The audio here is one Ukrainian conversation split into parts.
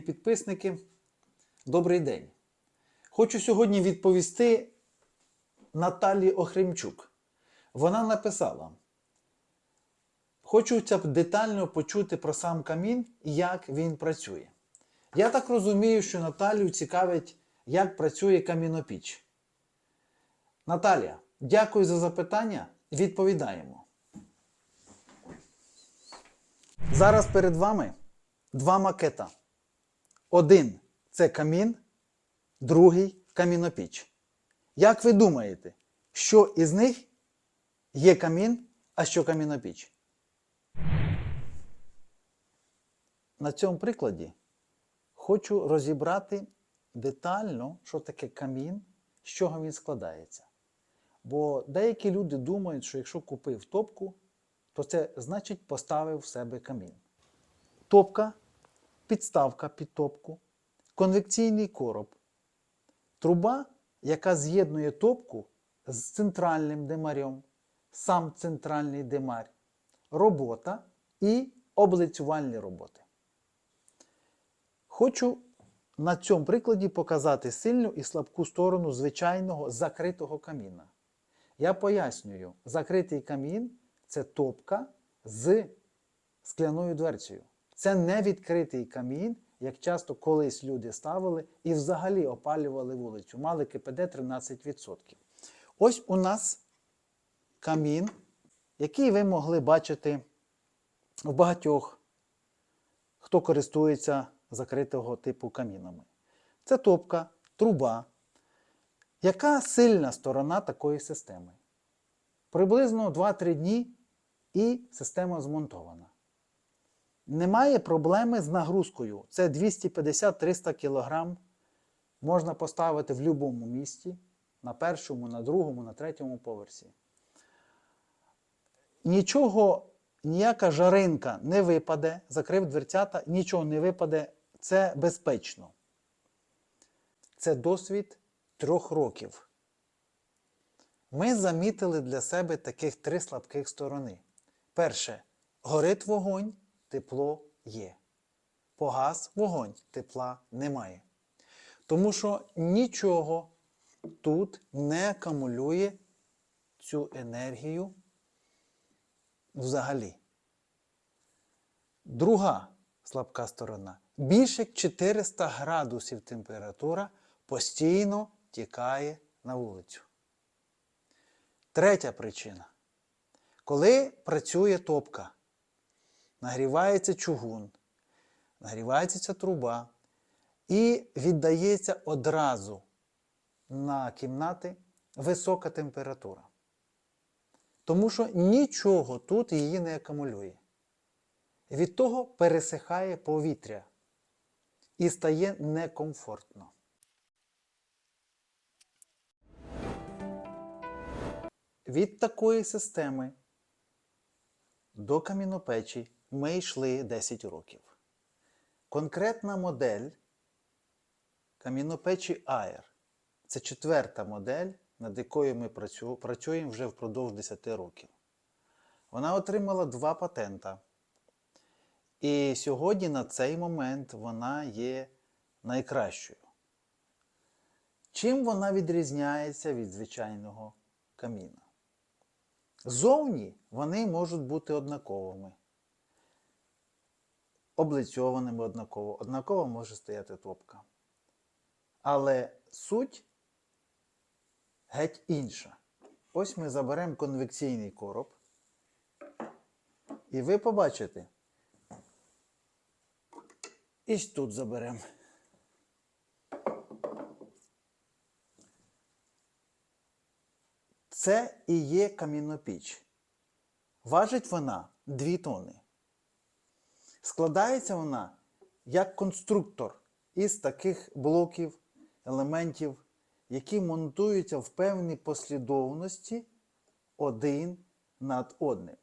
підписники, добрий день. Хочу сьогодні відповісти Наталі Охремчук. Вона написала: Хочеться б детально почути про сам камін і як він працює. Я так розумію, що Наталію цікавить, як працює камінопіч. Наталія, дякую за запитання. Відповідаємо. Зараз перед вами два макета. Один це камін, другий камінопіч. Як ви думаєте, що із них є камін, а що камінопіч? На цьому прикладі хочу розібрати детально, що таке камін, з чого він складається. Бо деякі люди думають, що якщо купив топку, то це значить поставив в себе камін. Топка, підставка під топку, конвекційний короб, труба, яка з'єднує топку з центральним демарем, сам центральний демар, робота і облицювальні роботи. Хочу на цьому прикладі показати сильну і слабку сторону звичайного закритого каміна. Я пояснюю, закритий камін це топка з скляною дверцею. Це не відкритий камін, як часто колись люди ставили і взагалі опалювали вулицю. Мали КПД 13%. Ось у нас камін, який ви могли бачити в багатьох, хто користується закритого типу камінами. Це топка, труба. Яка сильна сторона такої системи? Приблизно 2-3 дні і система змонтована. Немає проблеми з нагрузкою. Це 250-300 кг. Можна поставити в будь-якому місці, на першому, на другому, на третьому поверсі. Нічого, ніяка жаринка не випаде, закрив дверцята, нічого не випаде, це безпечно. Це досвід трьох років. Ми замітили для себе таких три слабких сторони. Перше, горить вогонь, тепло є. Погас вогонь, тепла немає. Тому що нічого тут не акумулює цю енергію взагалі. Друга слабка сторона. Більше 400 градусів температура постійно тікає на вулицю. Третя причина. Коли працює топка, нагрівається чугун, нагрівається ця труба і віддається одразу на кімнати висока температура. Тому що нічого тут її не акумулює. Від того пересихає повітря і стає некомфортно. Від такої системи до камінопечі ми йшли 10 років. Конкретна модель камінопечі AIR – це четверта модель, над якою ми працюємо вже впродовж 10 років. Вона отримала два патента. І сьогодні на цей момент вона є найкращою. Чим вона відрізняється від звичайного каміна? Зовні вони можуть бути однаковими, облицьованими однаково, однаково може стояти топка. Але суть геть інша. Ось ми заберемо конвекційний короб, і ви побачите. І тут заберемо. Це і є камінопіч. Важить вона 2 тони. Складається вона як конструктор із таких блоків, елементів, які монтуються в певній послідовності один над одним.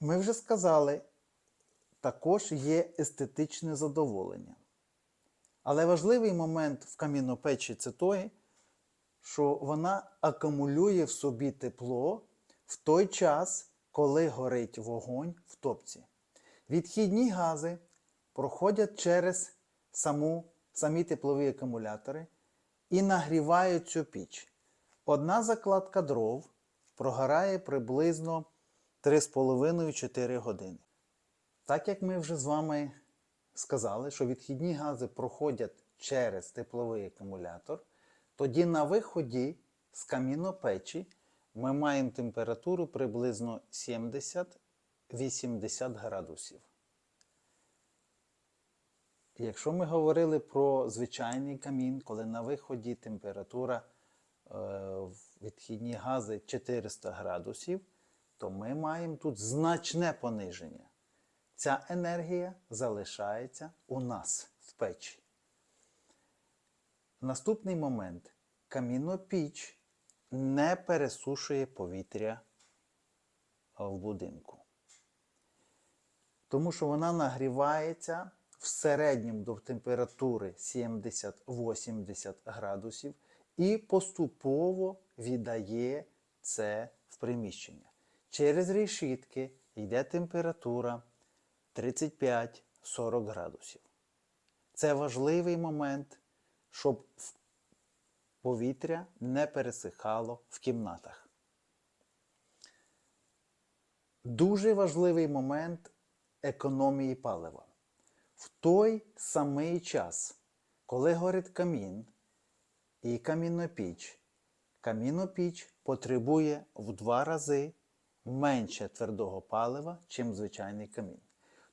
Ми вже сказали, також є естетичне задоволення. Але важливий момент в камінопечі це той, що вона акумулює в собі тепло в той час, коли горить вогонь в топці. Відхідні гази проходять через саму, самі теплові акумулятори і нагрівають цю піч. Одна закладка дров прогорає приблизно 3,5-4 години. Так як ми вже з вами сказали, що відхідні гази проходять через тепловий акумулятор, тоді на виході з камінопечі ми маємо температуру приблизно 70-80 градусів. Якщо ми говорили про звичайний камін, коли на виході температура е, в відхідні гази 400 градусів, то ми маємо тут значне пониження. Ця енергія залишається у нас в печі. Наступний момент. Камінопіч не пересушує повітря в будинку. Тому що вона нагрівається в середньому до температури 70-80 градусів і поступово віддає це в приміщення. Через решітки йде температура 35-40 градусів. Це важливий момент, щоб в- повітря не пересихало в кімнатах. Дуже важливий момент економії палива. В той самий час, коли горить камін і камінопіч, камінопіч потребує в два рази менше твердого палива, чим звичайний камін.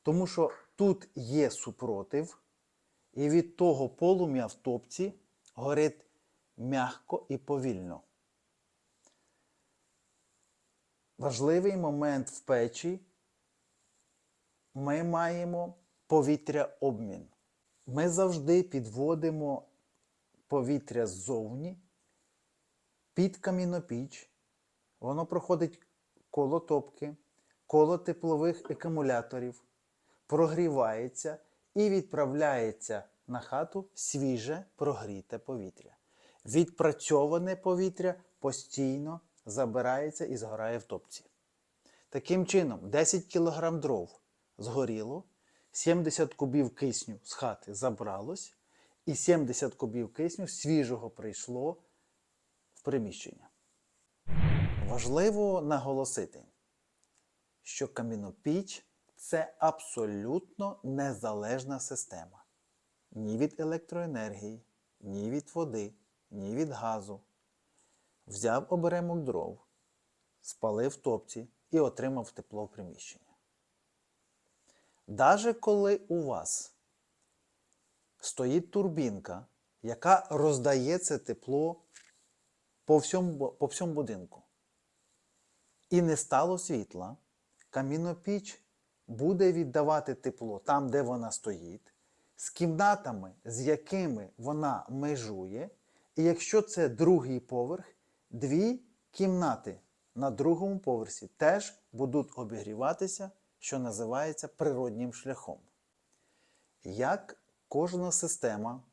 Тому що тут є супротив, і від того полум'я в топці горить м'яко і повільно. Важливий момент в печі ми маємо повітря-обмін. Ми завжди підводимо повітря ззовні під камінопіч. Воно проходить коло топки, коло теплових акумуляторів, прогрівається і відправляється на хату свіже прогріте повітря. Відпрацьоване повітря постійно забирається і згорає в топці. Таким чином, 10 кг дров згоріло, 70 кубів кисню з хати забралось, і 70 кубів кисню свіжого прийшло в приміщення. Важливо наголосити, що камінопіч це абсолютно незалежна система. Ні від електроенергії, ні від води, ні від газу. Взяв оберемок дров, спалив топці і отримав тепло в приміщення. Даже коли у вас стоїть турбінка, яка роздає це тепло по всьому, по всьому будинку, і не стало світла, камінопіч буде віддавати тепло там, де вона стоїть, з кімнатами, з якими вона межує. І якщо це другий поверх, дві кімнати на другому поверсі теж будуть обігріватися, що називається природнім шляхом. Як кожна система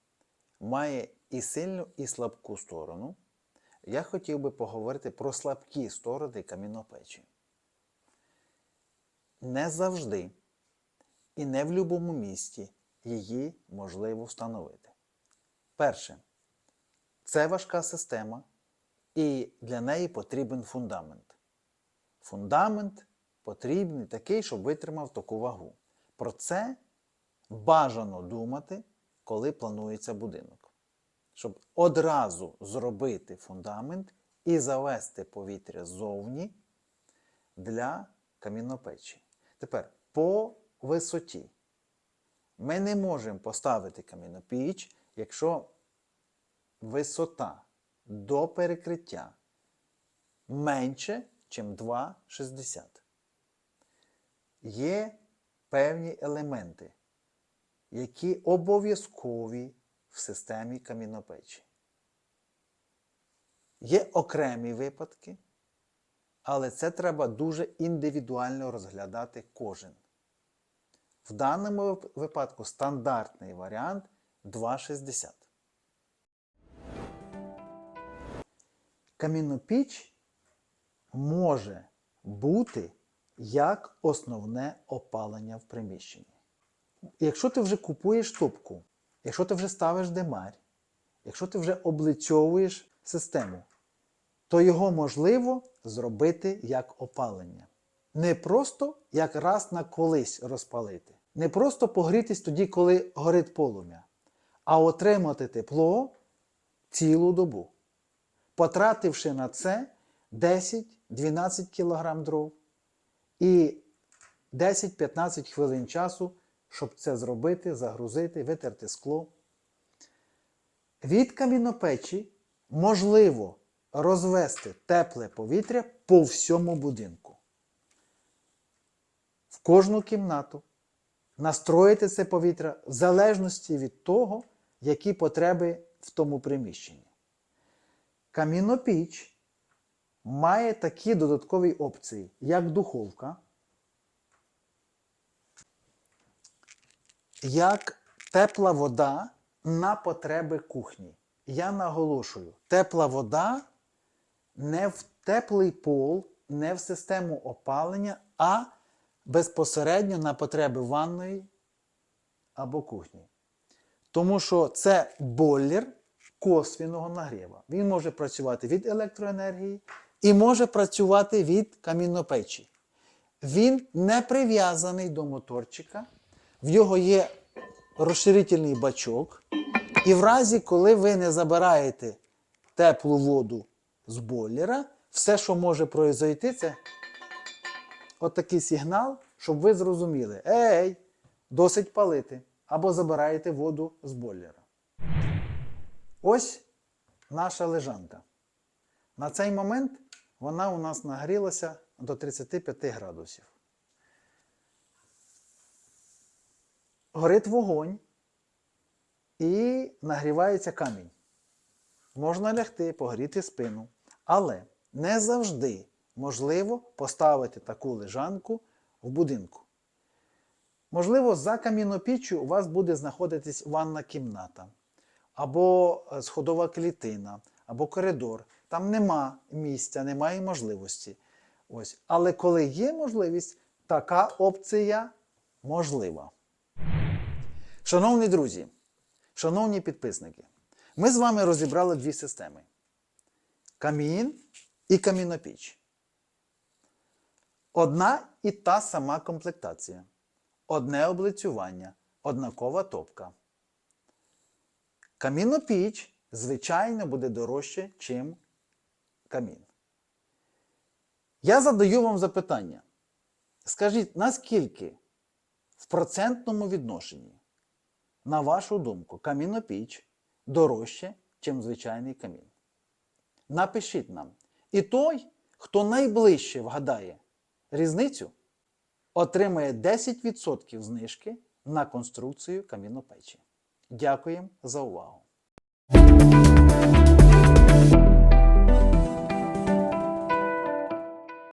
має і сильну, і слабку сторону, я хотів би поговорити про слабкі сторони камінопечі. Не завжди і не в будь-якому місті її можливо встановити. Перше, це важка система, і для неї потрібен фундамент. Фундамент потрібний такий, щоб витримав таку вагу. Про це бажано думати, коли планується будинок. Щоб одразу зробити фундамент і завести повітря ззовні для камінопечі. Тепер по висоті. Ми не можемо поставити камінопіч, якщо висота до перекриття менше, ніж 2,60. Є певні елементи, які обов'язкові в системі камінопечі. Є окремі випадки, але це треба дуже індивідуально розглядати кожен. В даному випадку стандартний варіант 2,60. Камінопіч може бути як основне опалення в приміщенні. якщо ти вже купуєш топку, якщо ти вже ставиш демарь, якщо ти вже облицьовуєш систему, то його можливо зробити як опалення. Не просто як раз на колись розпалити. Не просто погрітись тоді, коли горить полум'я, а отримати тепло цілу добу, потративши на це 10-12 кг дров і 10-15 хвилин часу, щоб це зробити, загрузити, витерти скло. Від камінопечі можливо розвести тепле повітря по всьому будинку. В кожну кімнату настроїти це повітря в залежності від того, які потреби в тому приміщенні. Камінопіч має такі додаткові опції, як духовка, як тепла вода на потреби кухні. Я наголошую, тепла вода не в теплий пол, не в систему опалення, а безпосередньо на потреби ванної або кухні. Тому що це бойлер косвіного нагріва. Він може працювати від електроенергії і може працювати від каміннопечі. Він не прив'язаний до моторчика, в його є розширительний бачок. І в разі, коли ви не забираєте теплу воду з бойлера, все, що може произойти, це отакий сигнал, щоб ви зрозуміли, ей, досить палити, або забираєте воду з бойлера. Ось наша лежанка. На цей момент вона у нас нагрілася до 35 градусів. Горить вогонь і нагрівається камінь. Можна лягти, погріти спину, але не завжди можливо поставити таку лежанку в будинку. Можливо, за камінопіччю у вас буде знаходитись ванна кімната, або е, сходова клітина, або коридор. Там нема місця, немає можливості. Ось. Але коли є можливість, така опція можлива. Шановні друзі, шановні підписники, ми з вами розібрали дві системи: камін і камінопіч. Одна і та сама комплектація, одне облицювання, однакова топка. Камінопіч, звичайно, буде дорожче, чим камін. Я задаю вам запитання. Скажіть, наскільки в процентному відношенні, на вашу думку, камінопіч дорожче, ніж звичайний камін? Напишіть нам. І той, хто найближче вгадає різницю, отримає 10% знижки на конструкцію камінопечі. Дякуємо за увагу!